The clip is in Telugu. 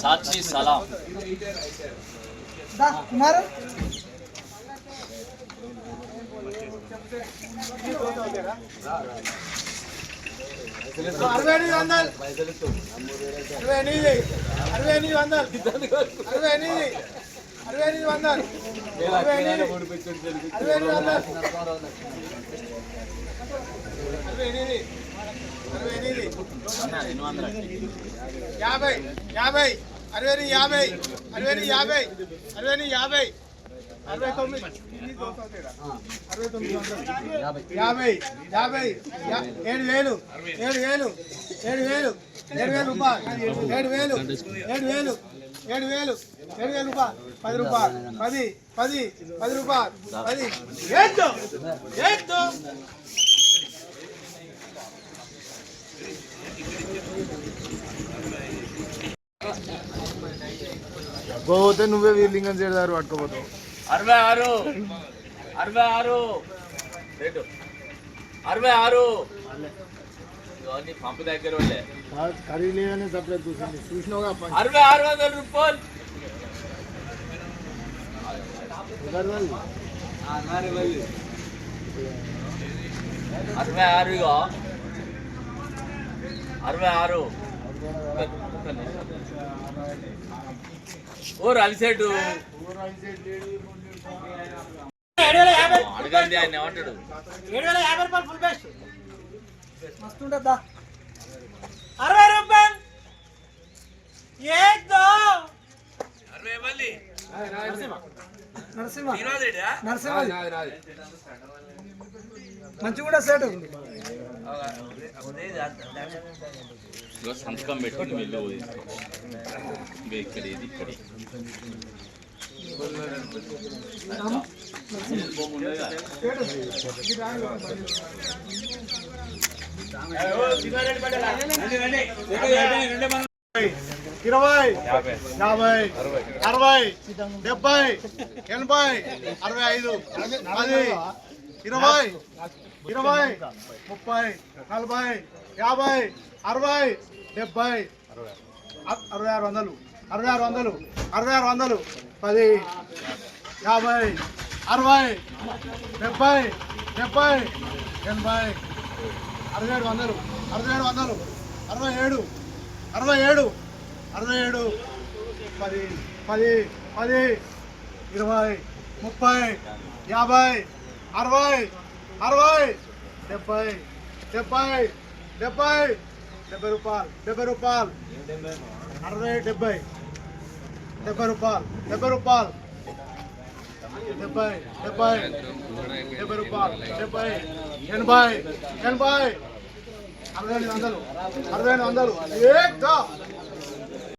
సాక్షి సలాం. కుమార్ అరవై ఎనిమిది వందలు. అరవై ఎనిమిది అరవై ఎనిమిది. వందలు అరవై ఎనిమిది. అరవై ఎనిమిది వందలు. అరవై ఎనిమిది. వందలు అరవై ఎనిమిది అరవై ఎనిమిది. యాభై యాభై అరవై ఎనిమిది. యాభై. అరవై ఎనిమిది యాభై. అరవై ఎనిమిది యాభై. అరవై తొమ్మిది. అరవై తొమ్మిది యాభై. యాభై. ఏడు వేలు. ఏడు వేలు. ఏడు వేలు. ఏడు వేలు రూపాయలు. ఏడు వేలు. ఏడు వేలు. ఏడు వేలు. ఏడు వేలు రూపాయలు. పది రూపాయలు. పది. పది. పది రూపాయలు. పది. ఏంటో ఏంటో పోతే నువ్వే వీలింగం చేయడారు పట్టుకోపోతావు. అరవై ఆరు అరవై ఆరు అరవై ఆరు పంపు దగ్గర వాళ్ళే ఖరీలేదని సపరేట్ చూసింది చూసినావుగా పని. అరవై ఆరు వందల రూపాయలు? అరవై ఆరు ఇగో. అరవై ఆరు. ఓ యాభై అడగండి ఆయన ఏమంటాడు? ఏడు వేల యాభై రూపాయలు ఫుల్ బెస్ట్. మస్తు ఉంటుందా అరవై రూపాయలు. ఏదో. నరసింహ. నరసింహ. మంచి కూడా సేటు సంతకం పెట్టుకుని వెళ్ళి ఇది ఇక్కడ. ఇరవై యాభై అరవై డెబ్బై ఎనభై అరవై ఐదు పది ఇరవై ఇరవై ముప్పై నలభై యాభై అరవై డెబ్బై అరవై ఆరు వందలు అరవై ఆరు వందలు అరవై ఆరు వందలు పది యాభై అరవై డెబ్బై డెబ్బై ఎనభై అరవై ఏడు వందలు అరవై ఏడు వందలు అరవై ఏడు అరవై ఏడు అరవై ఏడు పది పది పది ఇరవై ముప్పై యాభై అరవై అరవై డెబ్బై డెబ్బై డెబ్బై డెబ్బై రూపాయలు డెబ్బై రూపాయలు అరవై డెబ్బై డెబ్బై రూపాయలు డెబ్బై రూపాయలు. డెబ్బై డెబ్బై డెబ్బై రూపాయలు డెబ్బై ఎనభై ఎనభై. అరవై ఎనిమిది వందలు అరవై ఎనిమిది వందలు. ఏక్కా!